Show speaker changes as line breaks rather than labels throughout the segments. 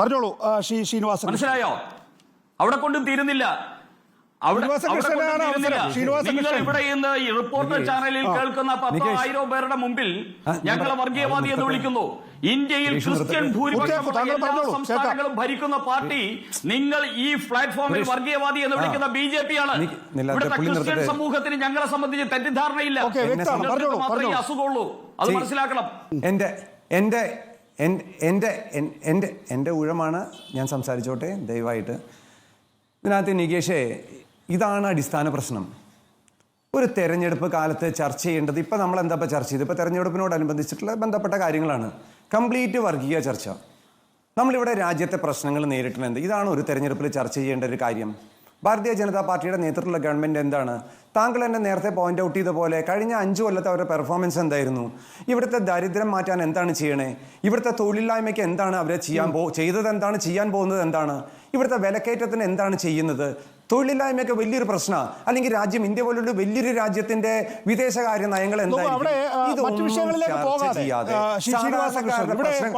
പറഞ്ഞോളൂ ആ, ശ്രീ ശ്രീനിവാസൻ
മനസ്സിലായോ? അവിടെ കൊണ്ടും തീരുന്നില്ല. നിങ്ങൾ ഇവിടെ ഇന്ന് ഈ റിപ്പോർട്ടർ ചാനലിൽ കേൾക്കുന്ന പത്തായിരം പേരുടെ മുമ്പിൽ ഞങ്ങളെ വർഗീയവാദി എന്ന് വിളിക്കുന്നു. ഇന്ത്യയിൽ ക്രിസ്ത്യൻ ഭൂരിപക്ഷമുള്ള എല്ലാ സംസ്ഥാനങ്ങളും ഭരിക്കുന്ന പാർട്ടി നിങ്ങൾ ഈ പ്ലാറ്റ്ഫോമിൽ വർഗീയവാദി എന്ന് വിളിക്കുന്ന ബി ജെ പി ആണ്. ഇവിടുത്തെ ക്രിസ്ത്യൻ. സമൂഹത്തിന് ഞങ്ങളെ സംബന്ധിച്ച് തെറ്റിദ്ധാരണയില്ല. മാത്രമേ അസുഖമുള്ളൂ. അത് മനസ്സിലാക്കണം.
എന്റെ എന്റെ എൻ- എന്റെ എൻ- എന്റെ എന്റെ ഊഴമാണ് ഞാൻ സംസാരിച്ചോട്ടെ ദയവായിട്ട്. ഇതിനകത്ത് നികേഷേ ഇതാണ് അടിസ്ഥാന പ്രശ്നം. ഒരു തെരഞ്ഞെടുപ്പ് കാലത്ത് ചർച്ച ചെയ്യേണ്ടത് ഇപ്പം നമ്മൾ എന്താ ചർച്ച ചെയ്തത്? ഇപ്പോൾ തെരഞ്ഞെടുപ്പിനോടനുബന്ധിച്ചിട്ടുള്ള ബന്ധപ്പെട്ട കാര്യങ്ങളാണ്. കംപ്ലീറ്റ് വർഗീയ ചർച്ച. നമ്മളിവിടെ രാജ്യത്തെ പ്രശ്നങ്ങൾ നേരിട്ടുന്നത് ഇതാണ് ഒരു തെരഞ്ഞെടുപ്പിൽ ചർച്ച ചെയ്യേണ്ട ഒരു കാര്യം. ഭാരതീയ ജനതാ പാർട്ടിയുടെ നേതൃത്വത്തിലുള്ള ഗവൺമെന്റ് എന്താണ്? താങ്കൾ എന്നെ നേരത്തെ പോയിന്റ് ഔട്ട് ചെയ്ത പോലെ കഴിഞ്ഞ അഞ്ച് കൊല്ലത്തെ അവരുടെ പെർഫോമൻസ് എന്തായിരുന്നു? ഇവിടുത്തെ ദാരിദ്ര്യം മാറ്റാൻ എന്താണ് ചെയ്യണേ? ഇവിടുത്തെ തൊഴിലില്ലായ്മയ്ക്ക് എന്താണ് അവരെ ചെയ്യാൻ പോ ചെയ്തത് എന്താണ്? ചെയ്യാൻ പോകുന്നത് എന്താണ്? ഇവിടുത്തെ വിലക്കയറ്റത്തിന് എന്താണ് ചെയ്യുന്നത്? തൊഴിലില്ലായ്മയൊക്കെ വലിയൊരു പ്രശ്നമാണ് അല്ലെങ്കിൽ രാജ്യം ഇന്ത്യ പോലുള്ള വലിയൊരു രാജ്യത്തിന്റെ വിദേശകാര്യ നയങ്ങൾ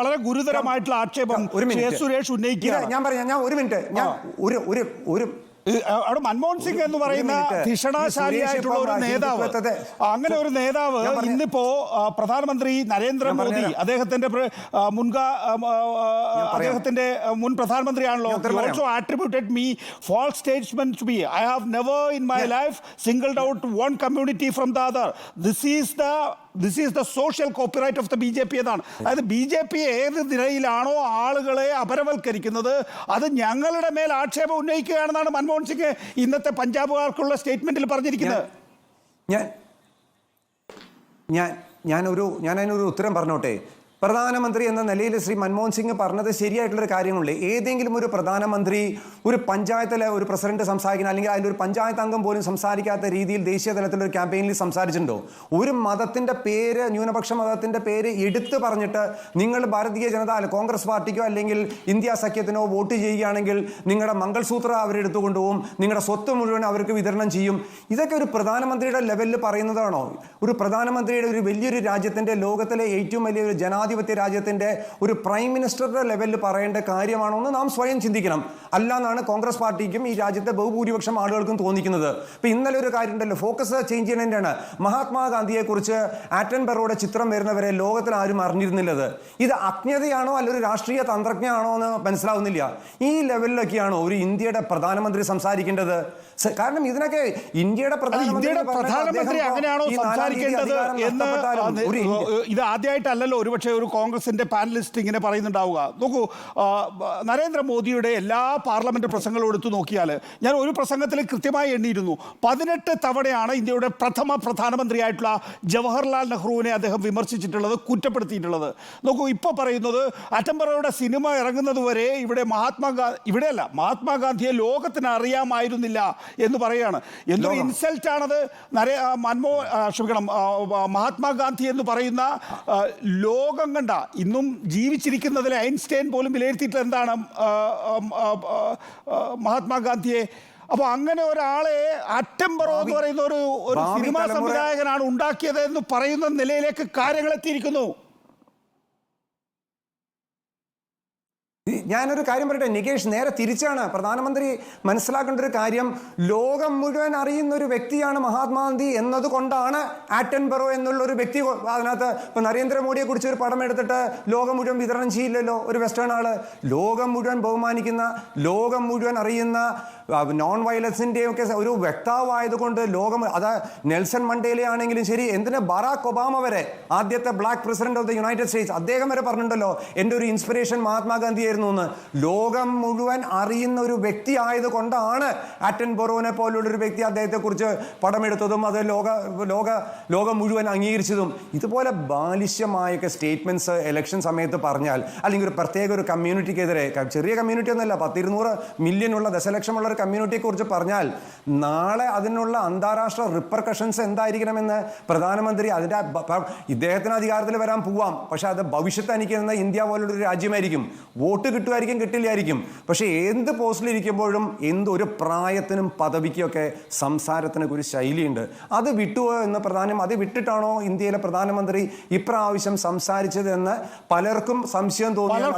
വളരെ ഗുരുതരമായിട്ടുള്ള ആക്ഷേപം
ഒരു മിനിറ്റ്
സുരേഷ് ഉന്നയിക്കുകയാണ്.
ഞാൻ പറയാം ഞാൻ ഒരു മിനിറ്റ് ഞാൻ ഒരു ഒരു ഒരു
അവിടെ മൻമോഹൻ സിംഗ് എന്ന് പറയുന്ന ധിഷണാശാലിയായിട്ടുള്ള ഒരു നേതാവ് അങ്ങനെ ഒരു നേതാവ് ഇന്നിപ്പോ പ്രധാനമന്ത്രി നരേന്ദ്രമോദി. അദ്ദേഹത്തിന്റെ മുൻകാ. അദ്ദേഹത്തിന്റെ മുൻ പ്രധാനമന്ത്രിയാണല്ലോ. Also attributed me false statement to be I have never in my life singled out one community from the other this is the this is the social copyright of the B J P എന്നാണ് അതായത് B J P ഏത് നിലയിലാണോ ആളുകളെ അപരവൽക്കരിക്കുന്നത് അത് ഞങ്ങളുടെ മേൽ ആക്ഷേപം ഉന്നയിക്കുകയാണെന്നാണ് മൻമോഹൻ സിംഗ് ഇന്നത്തെ പഞ്ചാബുകാർക്കുള്ള സ്റ്റേറ്റ്മെന്റിൽ പറഞ്ഞിരിക്കുന്നത്?
ഞാൻ ഞാൻ ഞാൻ ഒരു ഞാൻ അതിനൊരു ഉത്തരം പറഞ്ഞോട്ടെ. പ്രധാനമന്ത്രി എന്ന നിലയിൽ ശ്രീ മൻമോഹൻ സിംഗ് പറഞ്ഞത് ശരിയായിട്ടുള്ളൊരു കാര്യമുള്ളൂ ഏതെങ്കിലും ഒരു പ്രധാനമന്ത്രി ഒരു പഞ്ചായത്തിലെ ഒരു പ്രസിഡന്റ് സംസാരിക്കുന്ന അല്ലെങ്കിൽ ഒരു പഞ്ചായത്ത് അംഗം പോലും സംസാരിക്കാത്ത രീതിയിൽ ദേശീയ തലത്തിലൊരു ക്യാമ്പയിനിൽ സംസാരിച്ചിട്ടുണ്ടോ? ഒരു മതത്തിന്റെ പേര് ന്യൂനപക്ഷ മതത്തിന്റെ പേര് എടുത്തു പറഞ്ഞിട്ട് നിങ്ങൾ ഭാരതീയ ജനത കോൺഗ്രസ് പാർട്ടിക്കോ അല്ലെങ്കിൽ ഇന്ത്യ സഖ്യത്തിനോ വോട്ട് ചെയ്യുകയാണെങ്കിൽ നിങ്ങളുടെ മംഗൾസൂത്ര അവരെടുത്തു കൊണ്ടുപോകും നിങ്ങളുടെ സ്വത്ത് മുഴുവൻ അവർക്ക് വിതരണം ചെയ്യും. ഇതൊക്കെ ഒരു പ്രധാനമന്ത്രിയുടെ ലെവലിൽ പറയുന്നതാണോ? ഒരു പ്രധാനമന്ത്രിയുടെ ഒരു വലിയൊരു രാജ്യത്തിന്റെ ലോകത്തിലെ ഏറ്റവും വലിയ ഒരു ജനാധിപത്യ രാജ്യത്തിന്റെ ഒരു പ്രൈം മിനിസ്റ്ററുടെ ലെവലിൽ പറയേണ്ട കാര്യമാണോ എന്ന് നാം സ്വയം ചിന്തിക്കണം. അല്ല എന്നാണ് കോൺഗ്രസ് പാർട്ടിക്കും ഈ രാജ്യത്തെ ബഹുഭൂരിപക്ഷം ആളുകൾക്കും തോന്നിക്കുന്നത്. ഇപ്പം ഇന്നലെ ഒരു കാര്യം ഉണ്ടല്ലോ ഫോക്കസ് ചേഞ്ച് ചെയ്യണതിന്റെയാണ് മഹാത്മാഗാന്ധിയെക്കുറിച്ച് ആറ്റൻ ബെറോയുടെ ചിത്രം വരുന്നവരെ ലോകത്തിൽ ആരും അറിഞ്ഞിരുന്നില്ലത്. ഇത് അജ്ഞതയാണോ അല്ല ഒരു രാഷ്ട്രീയ തന്ത്രജ്ഞയാണോ എന്ന് മനസ്സിലാവുന്നില്ല. ഈ ലെവലിലൊക്കെയാണോ ഒരു ഇന്ത്യയുടെ പ്രധാനമന്ത്രി സംസാരിക്കേണ്ടത്? കാരണം ഇതിനൊക്കെ ഇന്ത്യയുടെ പ്രധാനമന്ത്രി
ഇന്ത്യയുടെ പ്രധാനമന്ത്രി അങ്ങനെയാണോ സംസാരിക്കേണ്ടത് എന്ന് ഇത് ആദ്യമായിട്ടല്ലല്ലോ ഒരുപക്ഷെ ഒരു കോൺഗ്രസിന്റെ പാനലിസ്റ്റ് ഇങ്ങനെ പറയുന്നുണ്ടാവുക. നോക്കൂ നരേന്ദ്രമോദിയുടെ എല്ലാ പാർലമെന്റ് പ്രസംഗങ്ങളും എടുത്തു നോക്കിയാൽ ഞാൻ ഒരു പ്രസംഗത്തിൽ കൃത്യമായി എണ്ണിയിരുന്നു. പതിനെട്ട് തവണയാണ് ഇന്ത്യയുടെ പ്രഥമ പ്രധാനമന്ത്രിയായിട്ടുള്ള ജവഹർലാൽ നെഹ്റുവിനെ അദ്ദേഹം വിമർശിച്ചിട്ടുള്ളത് കുറ്റപ്പെടുത്തിയിട്ടുള്ളത്. നോക്കൂ ഇപ്പോൾ പറയുന്നത് അറ്റംബറയുടെ സിനിമ ഇറങ്ങുന്നത് വരെ ഇവിടെ മഹാത്മാഗാന്ധി ഇവിടെയല്ല മഹാത്മാഗാന്ധിയെ ലോകത്തിന് അറിയാമായിരുന്നില്ല എന്ന് പറയുകയാണ്. എന്തൊരു ഇൻസൾട്ടാണത്? നരേ മൻമോ ക്ഷമിക്കണം മഹാത്മാഗാന്ധി എന്ന് പറയുന്ന ആ, ലോകം കണ്ട. ഇന്നും ജീവിച്ചിരിക്കുന്നതിൽ ഐൻസ്റ്റൈൻ പോലും വിലയിരുത്തിയിട്ട് എന്താണ് മഹാത്മാഗാന്ധിയെ? അപ്പൊ അങ്ങനെ ഒരാളെ അറ്റംബറോ എന്ന് പറയുന്ന ഒരു സിനിമാ സംവിധായകനാണ് ഉണ്ടാക്കിയത് എന്ന് പറയുന്ന നിലയിലേക്ക് കാര്യങ്ങൾ എത്തിയിരിക്കുന്നു.
ഞാനൊരു കാര്യം പറയട്ടെ നികേഷ് നേരെ തിരിച്ചാണ്. പ്രധാനമന്ത്രി മനസ്സിലാക്കേണ്ട ഒരു കാര്യം ലോകം മുഴുവൻ അറിയുന്ന ഒരു വ്യക്തിയാണ് മഹാത്മാഗാന്ധി എന്നതുകൊണ്ടാണ് ആറ്റൻബറോ എന്നുള്ള ഒരു വ്യക്തി അതിനകത്ത് ഇപ്പോൾ നരേന്ദ്രമോദിയെ കുറിച്ച് ഒരു പടം എടുത്തിട്ട് ലോകം മുഴുവൻ വിതരണം ചെയ്യില്ലല്ലോ ഒരു വെസ്റ്റേൺ ആൾ. ലോകം മുഴുവൻ ബഹുമാനിക്കുന്ന ലോകം മുഴുവൻ അറിയുന്ന നോൺ വയലൻസിന്റെയും ഒക്കെ ഒരു വ്യക്താവായതുകൊണ്ട് ലോകം അത് നെൽസൺ മണ്ടേല ആണെങ്കിലും ശരി എന്തിനാ ബറാക് ഒബാമ വരെ ആദ്യത്തെ black president of the United States അദ്ദേഹം വരെ പറഞ്ഞിട്ടുണ്ടല്ലോ എന്റെ ഒരു ഇൻസ്പിറേഷൻ മഹാത്മാഗാന്ധി ആയിരുന്നു എന്ന് ലോകം മുഴുവൻ അറിയുന്ന ഒരു വ്യക്തി ആയതുകൊണ്ടാണ് ആറ്റൻ ബൊറോനെ പോലുള്ള ഒരു വ്യക്തി അദ്ദേഹത്തെക്കുറിച്ച് പടമെടുത്തതും അത് ലോക ലോക ലോകം മുഴുവൻ അംഗീകരിച്ചതും. ഇതുപോലെ ബാലിശ്യമായൊക്കെ സ്റ്റേറ്റ്മെന്റ്സ് ഇലക്ഷൻ സമയത്ത് പറഞ്ഞാൽ അല്ലെങ്കിൽ ഒരു പ്രത്യേക ഒരു കമ്മ്യൂണിറ്റിക്കെതിരെ ചെറിയ കമ്മ്യൂണിറ്റി ഒന്നല്ല പത്തിരുന്നൂറ് മില്യൺ ഉള്ള ദശലക്ഷമുള്ള കമ്മ്യൂണിറ്റിയെ കുറിച്ച് പറഞ്ഞാൽ നാളെ അതിനുള്ള അന്താരാഷ്ട്ര റിപ്പർക്കഷൻസ് എന്തായിരിക്കണമെന്ന് പ്രധാനമന്ത്രി പ- ഇദ്ദേഹത്തിന് അധികാരത്തിൽ വരാൻ പോവാം. പക്ഷെ അത് ഭവിഷ്യത്ത് അനുഭവിക്കുന്ന ഇന്ത്യ പോലുള്ള ഒരു രാജ്യമായിരിക്കും. വോട്ട് കിട്ടുമായിരിക്കും കിട്ടില്ലായിരിക്കും. പക്ഷേ എന്ത് പോസ്റ്റിൽ ഇരിക്കുമ്പോഴും എന്ത് ഒരു പ്രായത്തിനും പദവിക്കൊക്കെ സംസാരത്തിനൊക്കെ ഒരു ശൈലിയുണ്ട്. അത് വിട്ടുപോയോ എന്ന് പ്രധാനം അത് വിട്ടിട്ടാണോ ഇന്ത്യയിലെ പ്രധാനമന്ത്രി ഇപ്രാവശ്യം സംസാരിച്ചത് എന്ന് പലർക്കും സംശയം തോന്നിയാൽ